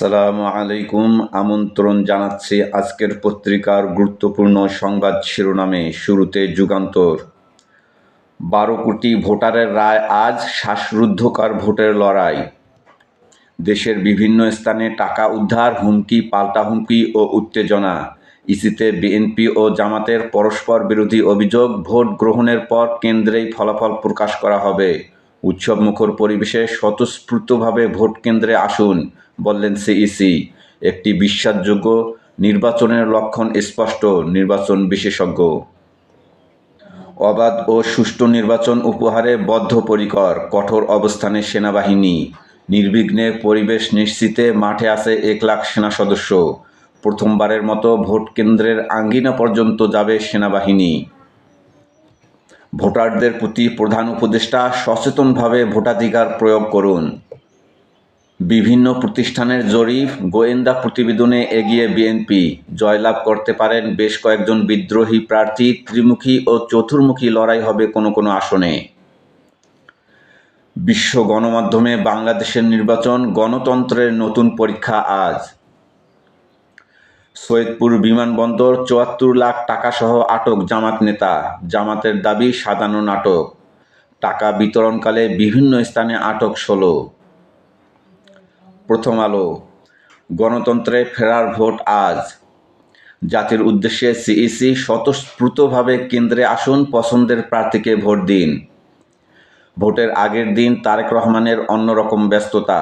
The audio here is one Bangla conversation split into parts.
আসসালামু আলাইকুম। আমন্ত্রণ জানাচ্ছি আজকের পত্রিকার গুরুত্বপূর্ণ সংবাদ শিরোনামে। শুরুতে যুগান্তর। বারো কোটি ভোটারের রায় আজ শ্বাসরুদ্ধকর ভোটের লড়াই। দেশের বিভিন্ন স্থানে টাকা উদ্ধার, হুমকি পাল্টা হুমকি ও উত্তেজনা। ইসিতে বিএনপি ও জামাতের পরস্পর বিরোধী অভিযোগ ভোট গ্রহণের পর কেন্দ্রেই ফলাফল প্রকাশ করা হবে। উৎসবমুখর পরিবেশে স্বতঃস্ফূর্তভাবে ভোট কেন্দ্রে আসুন। বললেন সিইসি একটি বিশ্বাসযোগ্য নির্বাচনের লক্ষণ স্পষ্ট, নির্বাচন বিশেষজ্ঞ। অবাধ ও সুষ্ঠু নির্বাচন উপহারে বদ্ধপরিকর, কঠোর অবস্থানে সেনাবাহিনী, নির্বিঘ্নে পরিবেশ নিশ্চিতে মাঠে আছে এক লাখ সেনা সদস্য। প্রথমবারের মতো ভোট কেন্দ্রের আঙ্গিনা পর্যন্ত যাবে সেনাবাহিনী। ভোটারদের প্রতি প্রধান উপদেষ্টা সচেতনভাবে ভোটাধিকার প্রয়োগ করুন। বিভিন্ন প্রতিষ্ঠানের জরিপ, গোয়েন্দা প্রতিবেদনে এগিয়ে বিএনপি। জয়লাভ করতে পারেন বেশ কয়েকজন বিদ্রোহী প্রার্থী, ত্রিমুখী ও চতুর্মুখী লড়াই হবে কোনো কোনো আসনে। বিশ্ব গণমাধ্যমে বাংলাদেশের নির্বাচন, গণতন্ত্রের নতুন পরীক্ষা আজ। সৈয়দপুর বিমানবন্দর, চুয়াত্তর লাখ টাকাসহ আটক জামাত নেতা। জামাতের দাবি, সাজানো নাটক। টাকা বিতরণকালে বিভিন্ন স্থানে আটক ষোলো। প্রথম আলো। গণতন্ত্রে ফেরার ভোট আজ। জাতির উদ্দেশ্যে সিইসি স্বতঃস্ফূর্তভাবে কেন্দ্রে আসুন পছন্দের প্রার্থীকে ভোট দিন। ভোটের আগের দিন তারেক রহমানের অন্যরকম ব্যস্ততা।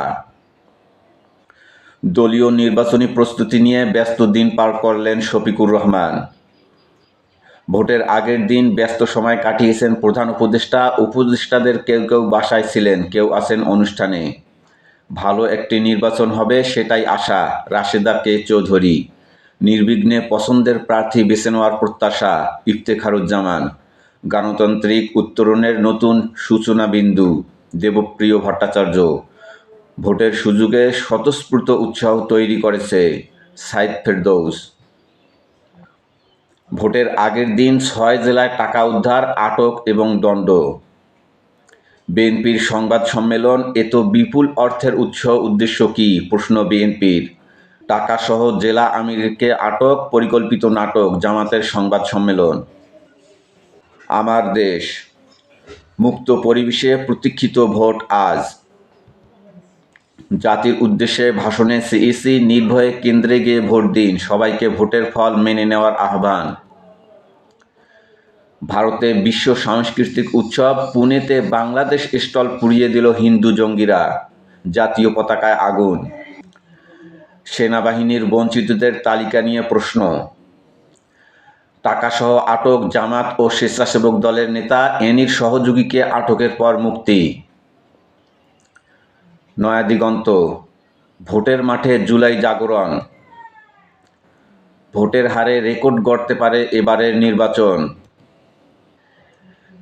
দলীয় নির্বাচনী প্রস্তুতি নিয়ে ব্যস্ত দিন পার করলেন শফিকুর রহমান। ভোটের আগের দিন ব্যস্ত সময় কাটিয়েছেন প্রধান উপদেষ্টা, উপদেষ্টাদের কেউ কেউ বাসায় ছিলেন, কেউ আছেন অনুষ্ঠানে। ভালো একটি নির্বাচন হবে সেটাই আশা, রাশেদা কে চৌধুরী। নির্বিঘ্নে পছন্দের প্রার্থী বেছে নেওয়ার প্রত্যাশা, ইফতেখারুজ্জামান। গণতান্ত্রিক উত্তরণের নতুন সূচনা বিন্দু, দেবপ্রিয় ভট্টাচার্য। ভোটের সুযোগে স্বতঃস্ফূর্ত উৎসাহ তৈরি করেছে সাইদ ফেরদৌস। ভোটের আগের দিন ছয় জেলায় টাকা উদ্ধার, আটক এবং দণ্ড। বিএনপির সংবাদ সম্মেলন এত বিপুল অর্থের উৎস, উদ্দেশ্য কি? প্রশ্ন বিএনপির। টাকাসহ জেলা আমিরকে আটক, পরিকল্পিত নাটক, জামাতের সংবাদ সম্মেলন। আমার দেশ। মুক্ত পরিবেশে প্রতীক্ষিত ভোট আজ। জাতির উদ্দেশ্যে ভাষণে সিইসি নির্ভয়ে কেন্দ্রে গিয়ে ভোট দিন, সবাইকে ভোটের ফল মেনে নেওয়ার আহ্বান। ভারতে বিশ্ব সাংস্কৃতিক উৎসব পুনেতে বাংলাদেশ স্টল পুড়িয়ে দিল হিন্দু জঙ্গিরা, জাতীয় পতাকায় আগুন। সেনাবাহিনীর বঞ্চিতদের তালিকা নিয়ে প্রশ্ন। টাকাসহ আটক জামাত ও স্বেচ্ছাসেবক দলের নেতা এনির সহযোগীকে আটকের পর মুক্তি। নয়াদিগন্ত, ভোটের মাঠে জুলাই জাগরণ। ভোটের হারে রেকর্ড গড়তে পারে এবারের নির্বাচন।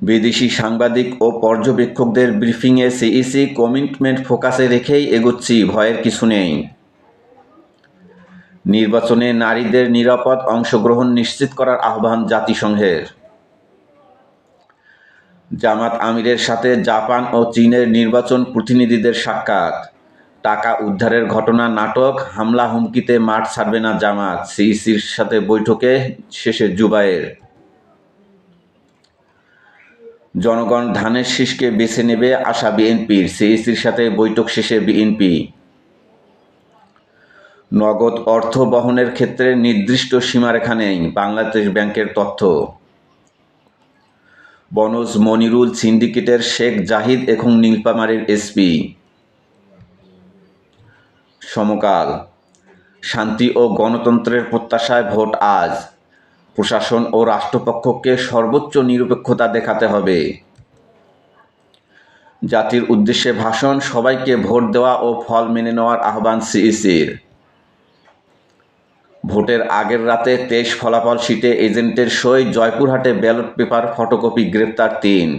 বিদেশি সাংবাদিক ও পর্যবেক্ষকদের ব্রিফিংয়ে সিইসি কমিটমেন্ট ফোকাসে রেখেই এগোচ্ছি, ভয়ের কিছু নেই। নির্বাচনে নারীদের নিরাপদ অংশগ্রহণ নিশ্চিত করার আহ্বান জাতিসংঘের। জামাত আমিরের সাথে জাপান ও চীনের নির্বাচন প্রতিনিধিদের সাক্ষাৎ। টাকা উদ্ধারের ঘটনা নাটক, হামলা হুমকিতে মাঠ ছাড়বে না জামাত, সিইসির সাথে বৈঠকে শেষে জুবায়ের জনগণ ধানের শীষকে বেছে নেবে আশা বিএনপির সিইসির সাথে বৈঠক শেষে বিএনপি। নগদ অর্থ বহনের ক্ষেত্রে নির্দিষ্ট সীমারেখা নেই বাংলাদেশ ব্যাংকের তথ্য। বনজ মনিরুল সিন্ডিকেটের শেখ জাহিদ এবং নীলপামারীর এসপি সমকাল। শান্তি ও গণতন্ত্রের প্রত্যাশায় ভোট আজ। প্রশাসন ও রাষ্ট্রপক্ষকে সর্বোচ্চ নিরপেক্ষতা দেখাতে হবে। জাতির উদ্দেশ্যে ভাষণ, সবাইকে ভোট দেওয়া ও ফল মেনে নেওয়ার আহ্বান সিইসির। ভোটের আগের রাতে তেইশ ফলাফল শিটে এজেন্টের সই, জয়পুরহাটে ব্যালট পেপার, ফটোকপি গ্রেপ্তার তিন।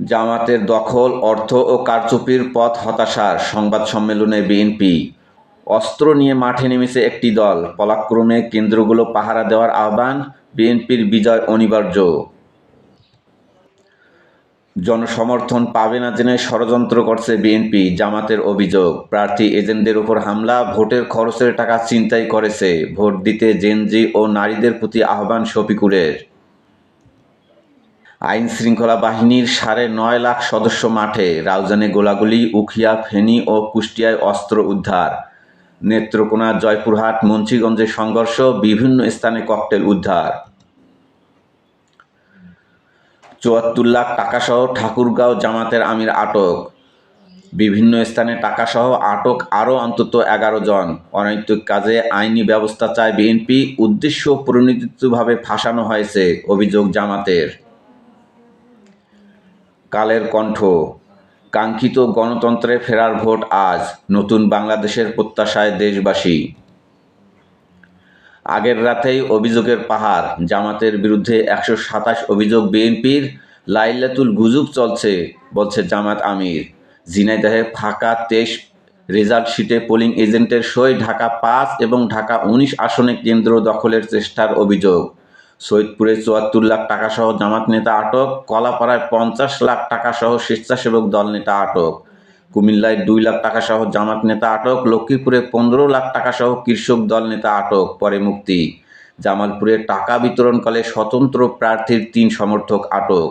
জামাতের দখল, অর্থ ও কারচুপির পথ হতাশার সংবাদ সম্মেলনে বিএনপি অস্ত্র নিয়ে মাঠে নেমেছে একটি দল। পলাক্রমে কেন্দ্রগুলো পাহারা দেওয়ার আহ্বান বিএনপির বিজয় অনিবার্য। জনসমর্থন পাবে না জেনে ষড়যন্ত্র করছে বিএনপি, জামাতের অভিযোগ। প্রার্থী এজেন্টদের উপর হামলা, ভোটের খরচের টাকা চিন্তাই করেছে। ভোট দিতে জেনজি ও নারীদের প্রতি আহ্বান শফিকুরের আইন শৃঙ্খলা বাহিনীর সাড়ে নয় লাখ সদস্য মাঠে, রাউজানে গোলাগুলি, উখিয়া, ফেনী ও কুষ্টিয়ায় অস্ত্র উদ্ধার। নেত্রকোনা, জয়পুরহাট মুন্সিগঞ্জে সংঘর্ষ, বিভিন্ন স্থানে ককটেল উদ্ধার। চুয়াত্তর লাখ টাকাসহ ঠাকুরগাঁও জামাতের আমির আটক। বিভিন্ন স্থানে টাকাসহ আটক আরও অন্তত এগারো জন। অনৈতিক কাজে আইনি ব্যবস্থা চায় বিএনপি। উদ্দেশ্য পরিণতিতভাবে ফাঁসানো হয়েছে অভিযোগ জামাতের। কালের কণ্ঠ কাঙ্ক্ষিত গণতন্ত্রে ফেরার ভোট আজ, নতুন বাংলাদেশের প্রত্যাশায় দেশবাসী। আগের রাতেই অভিযোগের পাহাড়, জামাতের বিরুদ্ধে একশো সাতাশ অভিযোগ বিএনপির, লাইলাতুল গুজব চলছে, বলছে জামাত আমির। ঝিনাইদহে ফাঁকা তেইশ রেজাল্ট শিটে পোলিং এজেন্টের সই ঢাকা পাঁচ এবং ঢাকা উনিশ আসনে কেন্দ্র দখলের চেষ্টার অভিযোগ। সৈয়দপুরে চুয়াত্তর লাখ টাকাসহ জামাত নেতা আটক, কলাপাড়ায় পঞ্চাশ লাখ টাকা সহ স্বেচ্ছাসেবক দল নেতা আটক। কুমিল্লায় দুই লাখ টাকা সহ জামাত নেতা আটক, লক্ষ্মীপুরে পনেরো লাখ টাকা সহ কৃষক দল নেতা আটক, পরে মুক্তি। জামালপুরে টাকা বিতরণকালে স্বতন্ত্র প্রার্থীর তিন সমর্থক আটক।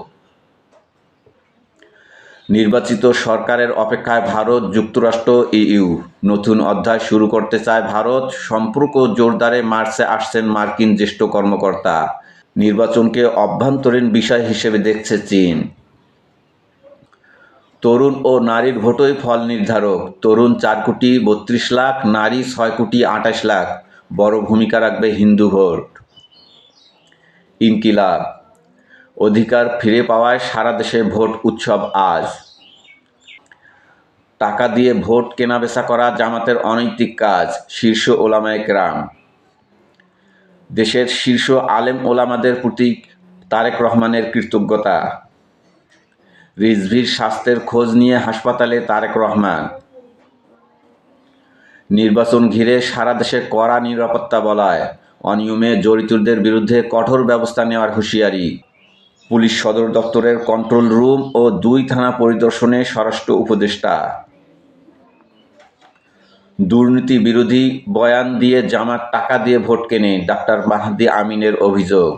নির্বাচিত সরকারের অপেক্ষায় ভারত যুক্তরাষ্ট্র ইইউ নতুন অধ্যায় শুরু করতে চায় ভারত। সম্পর্ক জোরদারে মার্চে আসছেন মার্কিন জ্যেষ্ঠ কর্মকর্তা। নির্বাচনকে অভ্যন্তরীণ বিষয় হিসেবে দেখছে চীন। তরুণ ও নারীর ভোটই ফল নির্ধারক। তরুণ চার কোটি বত্রিশ লাখ, নারী ছয় কোটি আঠাশ লাখ। বড় ভূমিকা রাখবে হিন্দু ভোট। ইনকিলাব অধিকার ফিরে পাওয়ায় সারা দেশে ভোট উৎসব আজ। টাকা দিয়ে ভোট কেনাবেচা করা জামাতের অনৈতিক কাজ, শীর্ষ ওলামায় কেরাম। দেশের শীর্ষ আলেম ওলামাদের প্রতি তারেক রহমানের কৃতজ্ঞতা। রিজভির স্বাস্থ্যের খোঁজ নিয়ে হাসপাতালে তারেক রহমান। নির্বাচন ঘিরে সারা দেশে কড়া নিরাপত্তা বলায়, অনিয়মে জড়িতদের বিরুদ্ধে কঠোর ব্যবস্থা নেওয়ার হুঁশিয়ারি। পুলিশ সদর দপ্তরের কন্ট্রোল রুম ও দুই থানা পরিদর্শনে স্বরাষ্ট্র উপদেষ্টা। দুর্নীতি বিরোধী বয়ান দিয়ে জামাত টাকা দিয়ে ভোট কেনে ডাক্তার মাহাদি আমিনের অভিযোগ।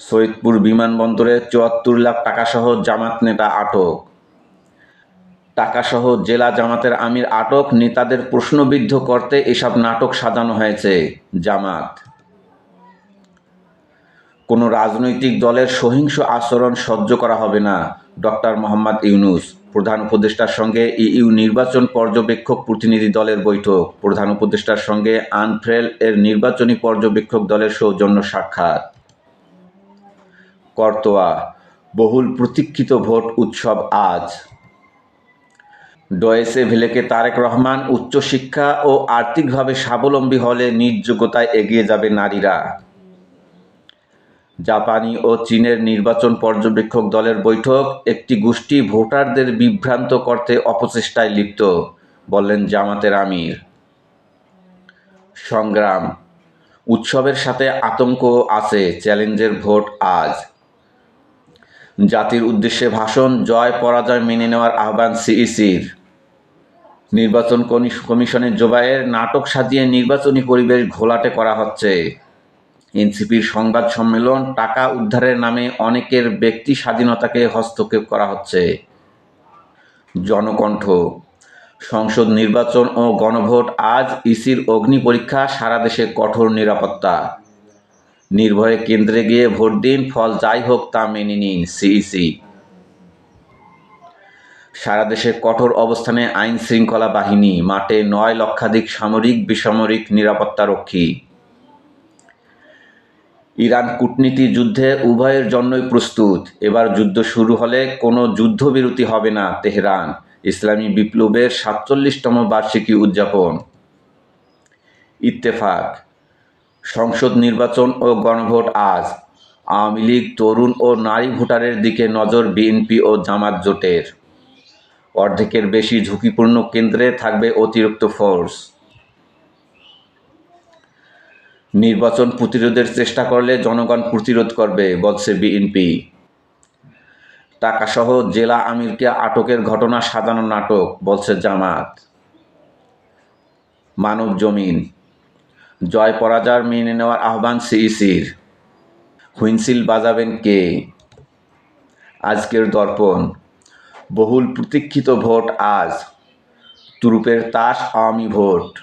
সৈয়দপুর বিমানবন্দরে চুয়াত্তর লাখ টাকাসহ জামাত নেতা আটক। টাকাসহ জেলা জামাতের আমির আটক, নেতাদের প্রশ্নবিদ্ধ করতে এসব নাটক সাজানো হয়েছে, জামাত। কোনো রাজনৈতিক দলের সহিংস আচরণ সহ্য করা হবে না, ডক্টর মোহাম্মদ ইউনুস। প্রধান উপদেষ্টার সঙ্গে ইইউ নির্বাচন পর্যবেক্ষক প্রতিনিধি দলের বৈঠক। প্রধান উপদেষ্টার সঙ্গে আনফ্রেল এর নির্বাচনী পর্যবেক্ষক দলের সৌজন্য সাক্ষাৎ। করতোয়া, বহুল প্রতীক্ষিত ভোট উৎসব আজ। ডয়েসে ভেলেকে তারেক রহমান উচ্চশিক্ষা ও আর্থিকভাবে স্বাবলম্বী হলে নিজ যোগ্যতায় এগিয়ে যাবে নারীরা। জাপানি ও চীনের নির্বাচন পর্যবেক্ষক দলের বৈঠক একটি গোষ্ঠী ভোটারদের বিভ্রান্ত করতে অপচেষ্টায় লিপ্ত, বললেন জামাতের আমির। সংগ্রাম, উৎসবের সাথে আতঙ্ক আছে, চ্যালেঞ্জের ভোট আজ। জাতির উদ্দেশ্যে ভাষণ, জয়, পরাজয় মেনে নেওয়ার আহ্বান সিইসির। নির্বাচন কমিশনের জোবাইয়ের নাটক সাজিয়ে নির্বাচনী পরিবেশ ঘোলাটে করা হচ্ছে। এনসিপির সংবাদ সম্মেলন টাকা উদ্ধারের নামে অনেকের ব্যক্তি স্বাধীনতাকে হস্তক্ষেপ করা হচ্ছে। জনকণ্ঠ। সংসদ নির্বাচন ও গণভোট আজ ইসির অগ্নি পরীক্ষা, সারা দেশে কঠোর নিরাপত্তা। নির্ভয়ে কেন্দ্রে গিয়ে ভোট দিন, ফল যাই হোক তা মেনে নিন সিইসি। সারা দেশে কঠোর অবস্থানে আইন শৃঙ্খলা বাহিনী, মাঠে নয় লক্ষাধিক সামরিক, বেসামরিক নিরাপত্তারক্ষী ইরান কূটনীতি যুদ্ধে উভয়ের জন্যই প্রস্তুত। এবার যুদ্ধ শুরু হলে কোনো যুদ্ধবিরতি হবে না তেহরান। ইসলামী বিপ্লবের সাতচল্লিশতম বার্ষিকী উদযাপন। ইত্তেফাক। সংসদ নির্বাচন ও গণভোট আজ। আওয়ামী লীগ, তরুণ ও নারী ভোটারের দিকে নজর বিএনপি ও জামাত জোটের। অর্ধেকের বেশি ঝুঁকিপূর্ণ কেন্দ্রে থাকবে অতিরিক্ত ফোর্স। নির্বাচন প্রতিরোধের চেষ্টা করলে জনগণ প্রতিরোধ করবে বলছে বিএনপি। টাকাসহ জেলা আমিরকে আটকের ঘটনা সাজানো নাটক বলছে জামাত। মানব জমিন। জয় পরাজয় মেনে নেওয়ার আহ্বান সিইসির। হুইন্সিল বাজাবেন কে? আজকের দর্পণ। বহুল প্রতীক্ষিত ভোট আজ। তুরুপের তাস আওয়ামী ভোট।